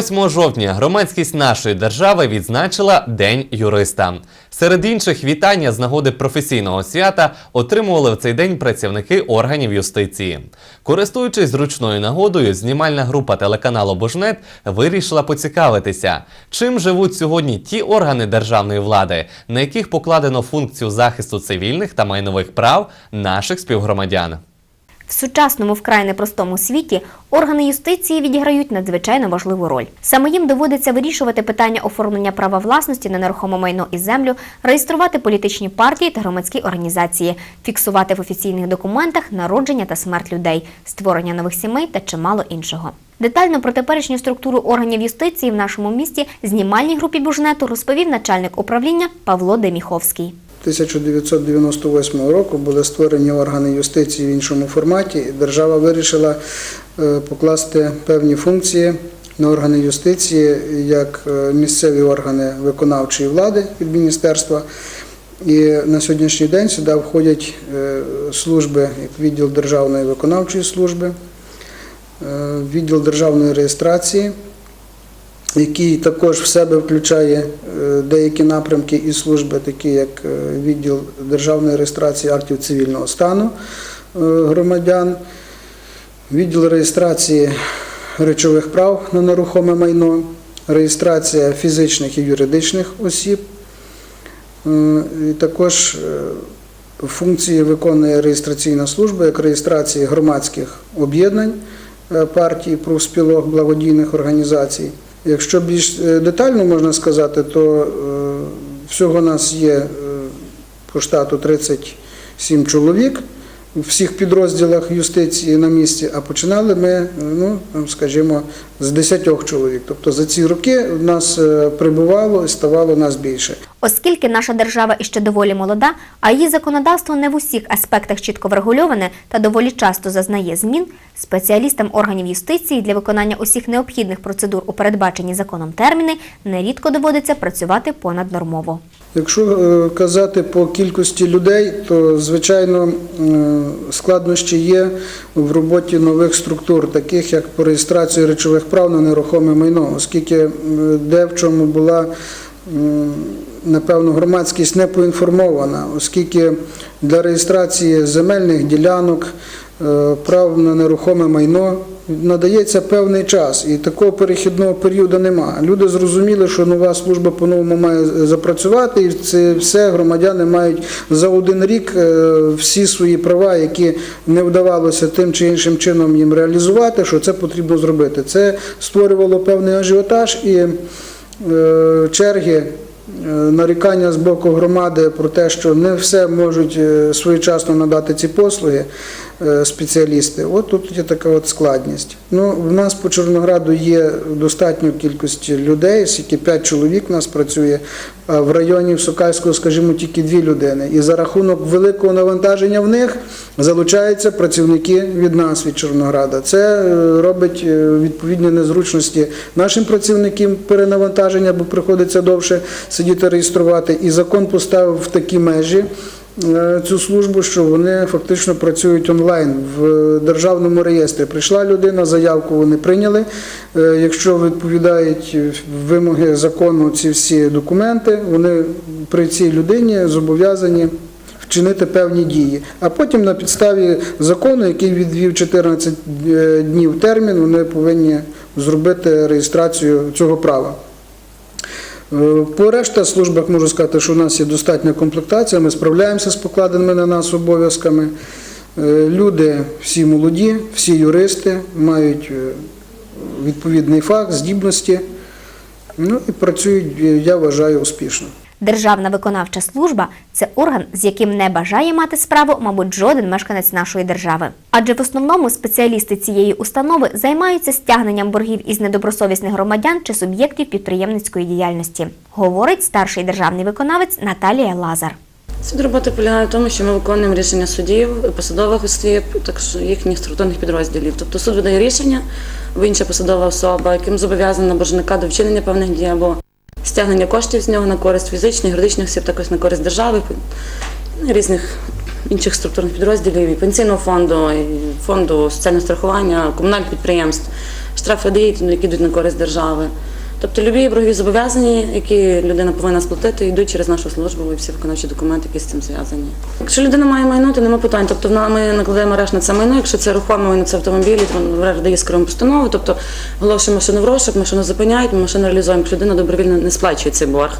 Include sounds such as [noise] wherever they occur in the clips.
8 жовтня громадськість нашої держави відзначила День юриста. Серед інших вітання з нагоди професійного свята отримували в цей день працівники органів юстиції. Користуючись зручною нагодою, знімальна група телеканалу Божнет вирішила поцікавитися, чим живуть сьогодні ті органи державної влади, на яких покладено функцію захисту цивільних та майнових прав наших співгромадян. В сучасному вкрай непростому світі органи юстиції відіграють надзвичайно важливу роль. Саме їм доводиться вирішувати питання оформлення права власності на нерухоме майно і землю, реєструвати політичні партії та громадські організації, фіксувати в офіційних документах народження та смерть людей, створення нових сімей та чимало іншого. Детально про теперішню структуру органів юстиції в нашому місті знімальній групі Бужнету розповів начальник управління Павло Деміховський. 1998 року були створені органи юстиції в іншому форматі. і Держава вирішила е, покласти певні функції на органи юстиції як е, місцеві органи виконавчої влади від міністерства. І на сьогоднішній день сюди входять е, служби, як відділ Державної виконавчої служби, відділ державної реєстрації, який також в себе включає е, деякі напрямки і служби, такі як е, відділ державної реєстрації актів цивільного стану е, громадян, відділ реєстрації речових прав на нерухоме майно, реєстрація фізичних і юридичних осіб. І також функції виконує реєстраційна служба як реєстрації громадських об'єднань партій, профспілок, благодійних організацій. Якщо більш е, детально можна сказати, то е, всього у нас є е, по штату 37 чоловік у всіх підрозділах юстиції на місці, а починали ми, ну, скажімо, з 10 чоловік. Тобто за ці роки в нас прибувало і ставало нас більше. Оскільки наша держава іще доволі молода, а її законодавство не в усіх аспектах чітко врегульоване та доволі часто зазнає змін, спеціалістам органів юстиції для виконання усіх необхідних процедур у передбачені законом терміни нерідко доводиться працювати понаднормово. Якщо е, казати по кількості людей, то звичайно складнощі є в роботі нових структур, таких як по реєстрації речових прав на нерухоме майно, оскільки де в чому була напевно громадськість не поінформована, оскільки для реєстрації земельних ділянок, е, прав на нерухоме майно надається певний час, і такого перехідного періоду нема. Люди зрозуміли, що нова служба по-новому має запрацювати, і це все громадяни мають за один рік е, всі свої права, які не вдавалося тим чи іншим чином їм реалізувати, що це потрібно зробити. Це створювало певний ажіотаж і е, черги. Е, Нарікання з боку громади про те, що не все можуть е, своєчасно надати ці послуги спеціалісти. От тут є така от складність. Ну, в нас по Чорнограду є достатньо кількості людей, скільки 5 чоловік у нас працює, а в районі Сокальського, скажімо, тільки дві людини. І за рахунок великого навантаження в них залучаються працівники від нас, від Чорнограда. Це е, робить е, відповідні незручності нашим працівникам перенавантаження, бо приходиться довше сидіти реєструвати. І закон поставив в такі межі е, цю службу, що вони фактично працюють онлайн в державному реєстрі. Прийшла людина, заявку вони прийняли. Е, Якщо відповідають вимоги закону ці всі документи, вони при цій людині зобов'язані вчинити певні дії. А потім на підставі закону, який відвів 14 е, днів термін, вони повинні зробити реєстрацію цього права. Е, По решта службах можу сказати, що у нас є достатня комплектація, ми справляємося з покладеними на нас обов'язками. Е, Люди всі молоді, всі юристи, мають е, відповідний факт, здібності, ну і працюють, я вважаю, успішно. Державна виконавча служба це орган, з яким не бажає мати справу, мабуть, жоден мешканець нашої держави. Адже в основному спеціалісти цієї установи займаються стягненням боргів із недобросовісних громадян чи суб'єктів підприємницької діяльності, говорить старший державний виконавець Наталія Лазар. Суть роботи полягає в тому, що ми виконуємо рішення судів, посадових осіб, також їхніх структурних підрозділів. Тобто суд видає рішення, або інша посадова особа, яким зобов'язана боржника до вчинення певних дій або стягнення коштів з нього на користь фізичних, юридичних осіб, також на користь держави, ну, різних інших структурних підрозділів, і пенсійного фонду, і фонду соціального страхування, комунальних підприємств. штрафи дають, які йдуть на користь держави. Тобто любі боргові зобов'язання, які людина повинна сплатити, йдуть через нашу службу і всі виконавчі документи, які з цим зв'язані. Якщо людина має майно, то нема питань. Тобто ми накладаємо арешт на це майно. Якщо це рухоме майно, це автомобілі, то дає скером постанову. Тобто оголошує машину в розшук, машину зупиняють, ми машину реалізуємо, людина добровільно не сплачує цей борг.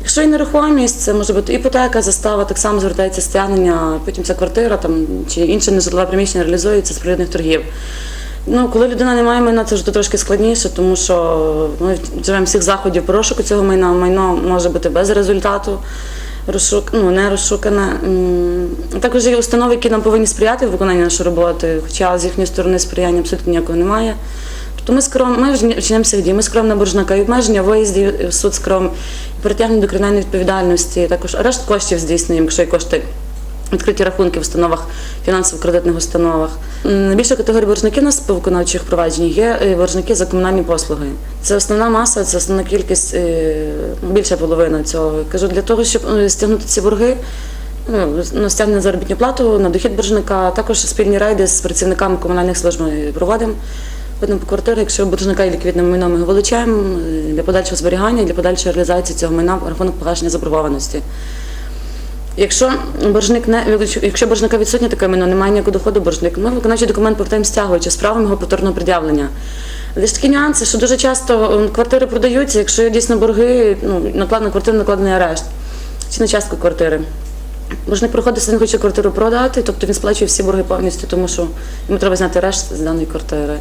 Якщо і нерухомість, це може бути іпотека, застава, так само звертається стягнення, потім ця квартира там, чи інше нежитлове приміщення реалізується з природних торгів. Ну, коли людина не має майна, це вже трошки складніше, тому що ми вживаємо всіх заходів по розшуку цього майна. Майно може бути без результату, розшук, ну, не розшукане. Також є установи, які нам повинні сприяти в виконанні нашої роботи, хоча з їхньої сторони сприяння абсолютно ніякого немає. Тобто ми скром, ми вчиняємо всіх дій, ми скром на боржника і обмеження виїздів в суд скром, притягнення до кримінальної відповідальності, також арешт коштів здійснюємо, якщо є кошти відкриті рахунки в установах, фінансово-кредитних установах. Найбільша категорія боржників у нас по виконавчих провадженнях є е, боржники за комунальні послуги. Це основна маса, це основна кількість, е, ну, більша половина цього. Кажу, для того, щоб е, стягнути ці борги, ну, ну, стягнення на заробітну плату, на дохід боржника, також спільні рейди з працівниками комунальних служб ми проводимо. Ходимо по квартирі, якщо боржника є ліквідне майно, ми його вилучаємо е, для подальшого зберігання, для подальшої реалізації цього майна в рахунок погашення заборгованості. Якщо боржник не якщо боржника відсутнє таке майно, немає ніякого доходу боржник, ми виконавчий документ повертаємо стягуючи з правом його повторного пред'явлення. Але такі нюанси, що дуже часто квартири продаються, якщо є дійсно борги, ну, наклад на накладений арешт чи на частку квартири. Боржник приходить, він хоче квартиру продати, тобто він сплачує всі борги повністю, тому що йому треба зняти арешт з даної квартири.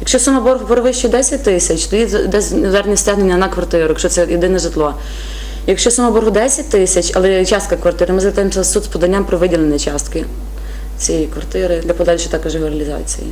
Якщо сума боргу перевищує 10 тисяч, тоді йде звернення стягнення на квартиру, якщо це єдине житло. Якщо сума боргу 10 тисяч, але частка квартири, ми звертаємося в суд з поданням про виділення частки цієї квартири для подальшої також реалізації.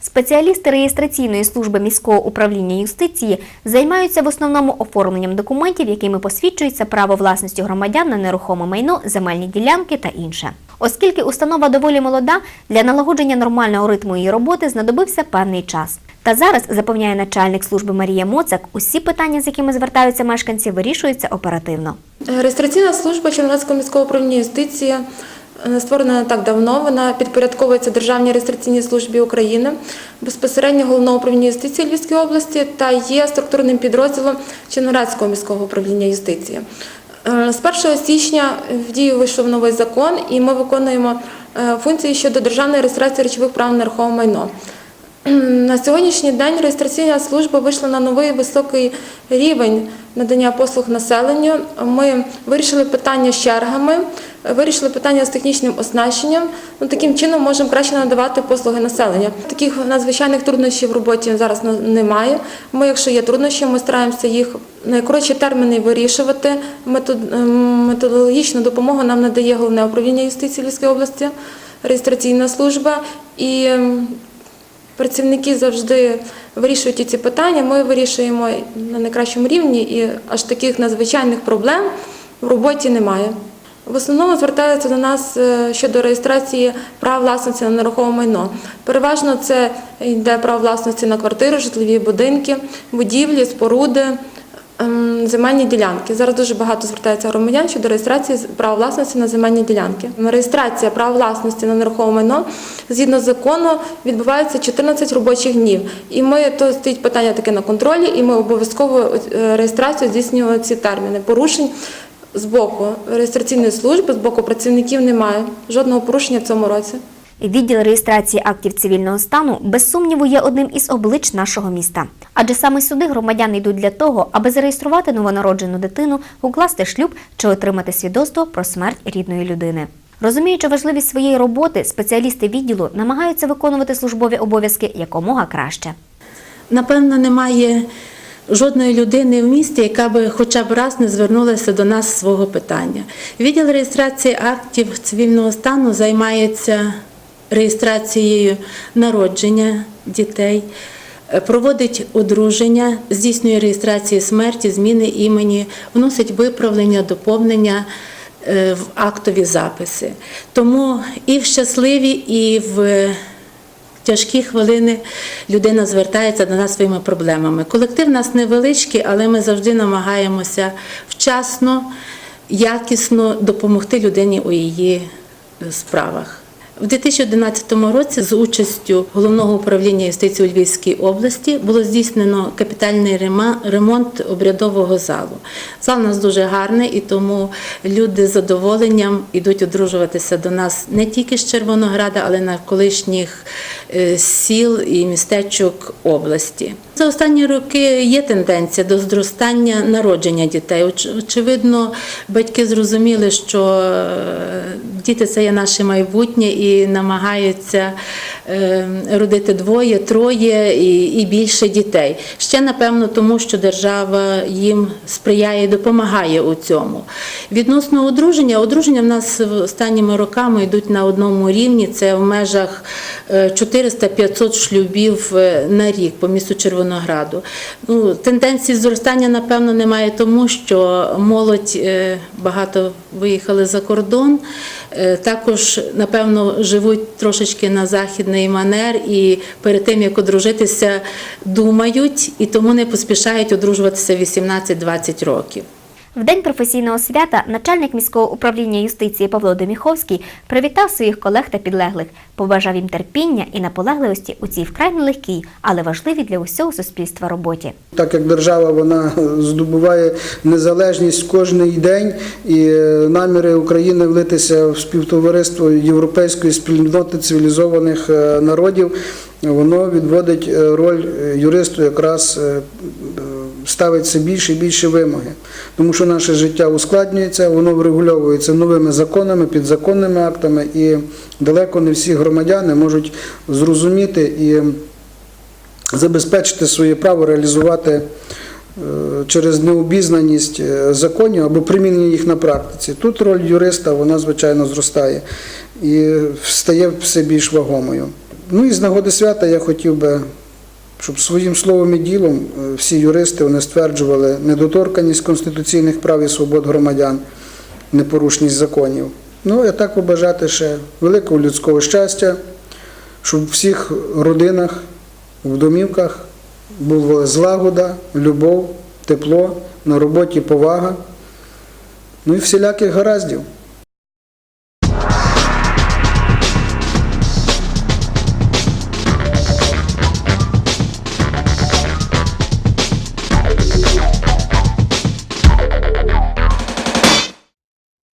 Спеціалісти реєстраційної служби міського управління юстиції займаються в основному оформленням документів, якими посвідчується право власності громадян на нерухоме майно, земельні ділянки та інше. Оскільки установа доволі молода, для налагодження нормального ритму її роботи знадобився певний час. Та зараз, запевняє начальник служби Марія Моцак, усі питання, з якими звертаються мешканці, вирішуються оперативно. Реєстраційна служба Чернівецького міського управління юстиції е, створена не так давно. Вона підпорядковується Державній реєстраційній службі України, безпосередньо головного управління юстиції Львівської області та є структурним підрозділом Чернівецького міського управління юстиції. Е, З 1 січня в дію вийшов новий закон, і ми виконуємо е, функції щодо державної реєстрації речових прав на нерухоме майно. [clears throat] На сьогоднішній день реєстраційна служба вийшла на новий високий рівень надання послуг населенню. Ми вирішили питання з чергами, вирішили питання з технічним оснащенням. Ну, таким чином можемо краще надавати послуги населення. Таких надзвичайних труднощів в роботі зараз немає. Ми, якщо є труднощі, ми стараємося їх найкоротші терміни вирішувати. Ем, Методологічну допомогу нам надає головне управління юстиції Львівської області, реєстраційна служба і. Працівники завжди вирішують ці питання. Ми вирішуємо на найкращому рівні, і аж таких надзвичайних проблем в роботі немає. В основному звертаються до нас е, щодо реєстрації прав власності на нерухоме майно. Переважно це йде право власності на квартири, житлові будинки, будівлі, споруди, земельні ділянки. Зараз дуже багато звертається громадян щодо реєстрації права власності на земельні ділянки. Реєстрація права власності на нерухоме майно згідно закону відбувається 14 робочих днів. І ми то стоїть питання таке на контролі, і ми обов'язково е, реєстрацію здійснюємо ці терміни. Порушень з боку реєстраційної служби, з боку працівників немає. Жодного порушення в цьому році. Відділ реєстрації актів цивільного стану без сумніву є одним із облич нашого міста. Адже саме сюди громадяни йдуть для того, аби зареєструвати новонароджену дитину, укласти шлюб чи отримати свідоцтво про смерть рідної людини. Розуміючи важливість своєї роботи, спеціалісти відділу намагаються виконувати службові обов'язки якомога краще. Напевно, немає жодної людини в місті, яка би хоча б раз не звернулася до нас з свого питання. Відділ реєстрації актів цивільного стану займається реєстрацією народження дітей, е, проводить одруження, здійснює реєстрацію смерті, зміни імені, вносить виправлення, доповнення е, в актові записи. Тому і в щасливі, і в тяжкі хвилини людина звертається до нас своїми проблемами. Колектив у нас невеличкий, але ми завжди намагаємося вчасно, якісно допомогти людині у її справах. В 2011 році з участю головного управління юстиції у Львівській області було здійснено капітальний ремонт обрядового залу. Зал у нас дуже гарний, і тому люди з задоволенням йдуть одружуватися до нас не тільки з Червонограда, але й навколишніх е, сіл і містечок області. За останні роки є тенденція до зростання народження дітей. Очевидно, батьки зрозуміли, що е, діти це є наше майбутнє і намагаються е, родити двоє, троє і, більше дітей. Ще напевно тому, що держава їм сприяє і допомагає у цьому. Відносно одруження, одруження в нас останніми роками йдуть на одному рівні. Це в межах е, 400-500 шлюбів е, на рік по місту Червонограду. Ну, тенденції зростання, напевно, немає тому, що молодь е, багато виїхали за кордон. Е, Також, напевно, живуть трошечки на західний манер і перед тим, як одружитися, думають і тому не поспішають одружуватися 18-20 років. В день професійного свята начальник міського управління юстиції Павло Доміховський привітав своїх колег та підлеглих, побажав їм терпіння і наполегливості у цій вкрай нелегкій, але важливій для усього суспільства роботі. Так як держава вона здобуває незалежність кожний день, і е, наміри України влитися в співтовариство європейської спільноти цивілізованих е, народів, воно відводить е, роль юристу якраз ставить все більше і більше вимоги. Тому що наше життя ускладнюється, воно врегульовується новими законами, підзаконними актами, і далеко не всі громадяни можуть зрозуміти і забезпечити своє право реалізувати е, через необізнаність е, законів або примінення їх на практиці. Тут роль юриста, вона, звичайно, зростає і стає все більш вагомою. Ну і з нагоди свята я хотів би, щоб своїм словом і ділом е, всі юристи вони стверджували недоторканість конституційних прав і свобод громадян, непорушність законів. Ну, а так побажати ще великого людського щастя, щоб в всіх родинах, в домівках була злагода, любов, тепло, на роботі повага, ну і всіляких гараздів.